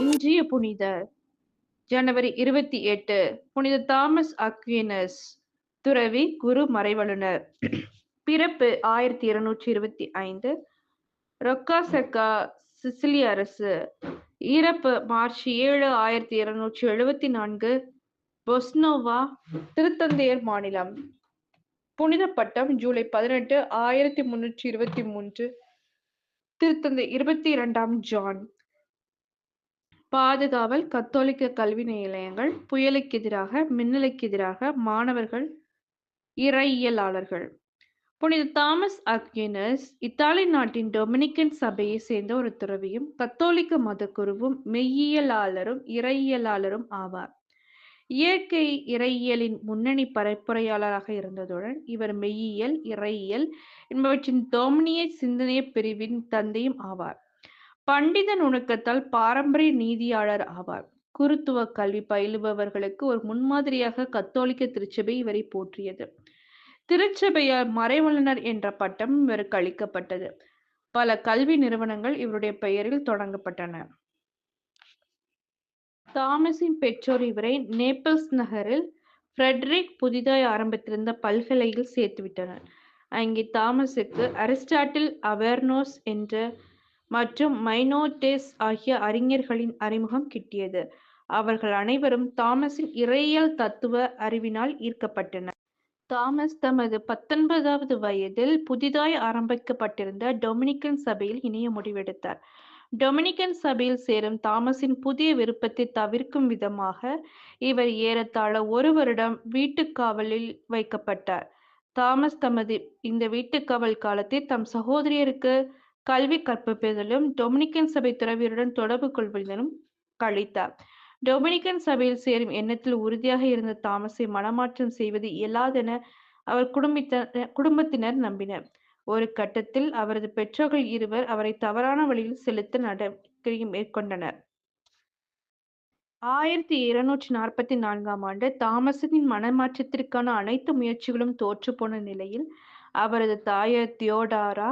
இன்றைய புனிதர் ஜனவரி இருபத்தி எட்டு புனித தாமஸ் அக்வினஸ் துறவி குரு மறைவலுனர் பிறப்பு ஆயிரத்தி இருநூற்றி இருபத்தி ஐந்து. ரொக்காசெக்கா சிசிலி அரசு. இறப்பு மார்ச் ஏழு ஆயிரத்தி இருநூற்றி எழுபத்தி நான்கு பொஸ்னோவா திருத்தந்தையர் மாநிலம். புனித பட்டம் ஜூலை பதினெட்டு ஆயிரத்தி முன்னூற்றி இருபத்தி மூன்று திருத்தந்தை இருபத்தி இரண்டாம் ஜான். பாதுகாவல் கத்தோலிக்க கல்வி நிலையங்கள் புயலுக்கு எதிராக மின்னலுக்கு எதிராக மாணவர்கள் இறையியலாளர்கள். புனித தாமஸ் அக்யூனஸ் இத்தாலி நாட்டின் டொமினிக்கன் சபையை சேர்ந்த ஒரு துறவியும் கத்தோலிக்க மதக்குருவும் மெய்யியலாளரும் இறையியலாளரும் ஆவார். இயற்கை இறையியலின் முன்னணி பரப்புரையாளராக இருந்ததுடன் இவர் மெய்யியல் இறையியல் என்பவற்றின் டொமினிய சிந்தனைய பிரிவின் தந்தையும் ஆவார். பண்டித நுணுக்கத்தால் பாரம்பரிய நீதியாளர் ஆவார். குருத்துவ கல்வி பயிலுபவர்களுக்கு ஒரு முன்மாதிரியாக கத்தோலிக்க திருச்சபை இவரை போற்றியது. திருச்சபையால் மறைவல்லுனர் என்ற பட்டம் இவருக்கு அளிக்கப்பட்டது. பல கல்வி நிறுவனங்கள் இவருடைய பெயரில் தொடங்கப்பட்டன. தாமஸின் பெற்றோர் இவரை நேபிள்ஸ் நகரில் ஃப்ரெட்ரிக் புதிதாய் ஆரம்பித்திருந்த பல்கலையில் சேர்த்துவிட்டனர். அங்கே தாமஸுக்கு அரிஸ்டாட்டில் அவேர்னோஸ் என்ற மற்றும் மைனோடேஸ் ஆகிய அறிஞர்களின் அறிமுகம் கிட்டியது. அவர்கள் அனைவரும் தாமஸின் இறையியல் தத்துவ அறிவினால் ஈர்க்கப்பட்டனர். தாமஸ் தமது பத்தொன்பதாவது வயதில் புதிதாய் ஆரம்பிக்கப்பட்டிருந்த டொமினிக்கன் சபையில் இணைய முடிவெடுத்தார். டொமினிக்கன் சபையில் சேரும் தாமஸின் புதிய விருப்பத்தை தவிர்க்கும் விதமாக இவர் ஏறத்தாழ ஒரு வருடம் வீட்டுக்காவலில் வைக்கப்பட்டார். தாமஸ் தமது இந்த வீட்டுக்காவல் காலத்தை தம் சகோதரியருக்கு கல்வி கற்பிப்பதிலும் டொமினிக்கன் சபை துறவியருடன் தொடர்பு கொள்வதிலும் கழித்தார். டொமினிக்கன் சபையில் சேரும் எண்ணத்தில் உறுதியாக இருந்த தாமஸை மனமாற்றம் செய்வது இயலாதென அவர் குடும்பத்த குடும்பத்தினர் நம்பினர். ஒரு கட்டத்தில் அவரது பெற்றோர்கள் இருவர் அவரை தவறான வழியில் செலுத்த நடவடிக்கையை மேற்கொண்டனர். ஆயிரத்தி இருநூற்றி நாற்பத்தி நான்காம் ஆண்டு தாமசனின் மனமாற்றத்திற்கான அனைத்து முயற்சிகளும் தோற்றுப்போன நிலையில் அவரது தாயார் தியோடாரா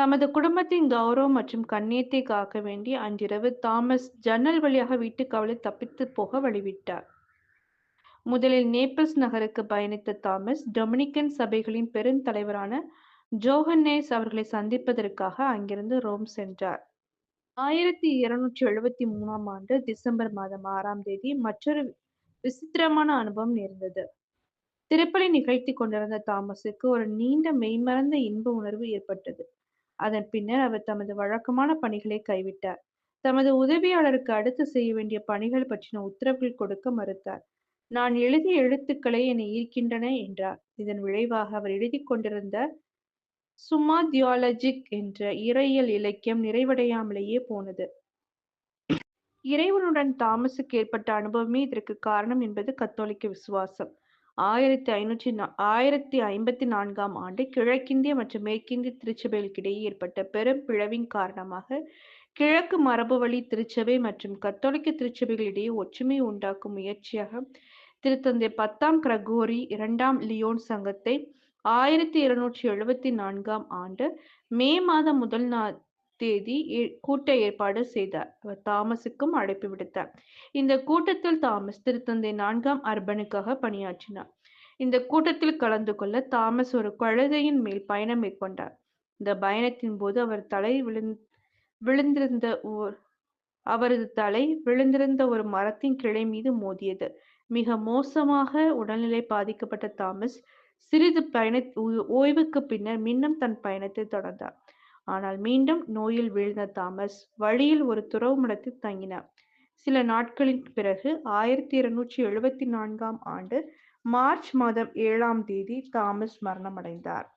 தமது குடும்பத்தின் கௌரவம் மற்றும் கண்ணியத்தை காக்க வேண்டி அன்றிரவு தாமஸ் ஜன்னல் வழியாக வீட்டுக் காவலில் தப்பித்து போக வழிவிட்டார். முதலில் நேப்பல்ஸ் நகருக்கு பயணித்த தாமஸ் டொமினிக்கன் சபைகளின் பெருந்தலைவரான ஜோஹன்னேஸ் அவர்களை சந்திப்பதற்காக அங்கிருந்து ரோம் சென்றார். ஆயிரத்தி இருநூற்றி எழுபத்தி மூணாம் ஆண்டு டிசம்பர் மாதம் ஆறாம் தேதி மற்றொரு விசித்திரமான அனுபவம் நேர்ந்தது. திருப்பலி நிகழ்த்தி கொண்டிருந்த தாமஸுக்கு ஒரு நீண்ட மெய்மறந்த இன்ப உணர்வு ஏற்பட்டது. அதன் பின்னர் அவர் தமது வழக்கமான பணிகளை கைவிட்டார். தமது உதவியாளருக்கு அடுத்து செய்ய வேண்டிய பணிகள் பற்றின உத்தரவுகள் கொடுக்க மறுத்தார். நான் எழுதிய எழுத்துக்களை என்னை ஈர்க்கின்றன என்றார். இதன் விளைவாக அவர் எழுதி கொண்டிருந்த சும்மா தியாலஜிக் என்ற இறையியல் இலக்கியம் நிறைவடையாமலேயே போனது. இறைவனுடன் தாமஸுக்கு ஏற்பட்ட அனுபவமே இதற்கு காரணம் என்பது கத்தோலிக்க விசுவாசம். ஆயிரத்தி ஐநூற்றி ஆயிரத்தி ஐம்பத்தி நான்காம் ஆண்டு கிழக்கிந்திய மற்றும் மேற்கிந்திய திருச்சபைகளுக்கிடையே ஏற்பட்ட பெரும் பிளவின் காரணமாக கிழக்கு மரபு வழி திருச்சபை மற்றும் கத்தோலிக்க திருச்சபைகளிடையே ஒற்றுமை உண்டாக்கும் முயற்சியாக திருத்தந்தை பத்தாம் கிரகோரி இரண்டாம் லியோன் சங்கத்தை ஆயிரத்தி இருநூற்றி எழுபத்தி நான்காம் ஆண்டு மே மாதம் முதல் நாள் தேதி கூட்ட ஏற்பாடு செய்தார். அவர் தாமஸுக்கும் அழைப்பு விடுத்தார். இந்த கூட்டத்தில் தாமஸ் திருத்தந்தை நான்காம் அர்பனுக்காக பணியாற்றினார். இந்த கூட்டத்தில் கலந்து கொள்ள தாமஸ் ஒரு கழுதையின் மேல் பயணம் மேற்கொண்டார். இந்த பயணத்தின் போது அவர் தலை விழுந் விழுந்திருந்த ஓர் அவரது தலை விழுந்திருந்த ஒரு மரத்தின் கிளை மீது மோதியது. மிக மோசமாக உடல்நிலை பாதிக்கப்பட்ட தாமஸ் சிறிது பயண ஓய்வுக்கு பின்னர் மீண்டும் தன் பயணத்தை தொடர்ந்தார். ஆனால் மீண்டும் நோயில் வீழ்ந்த தாமஸ் வழியில் ஒரு துறவுமடத்தில் தங்கினார். சில நாட்களின் பிறகு ஆயிரத்தி இருநூற்றி எழுபத்தி நான்காம் ஆண்டு மார்ச் மாதம் ஏழாம் தேதி தாமஸ் மரணமடைந்தார்.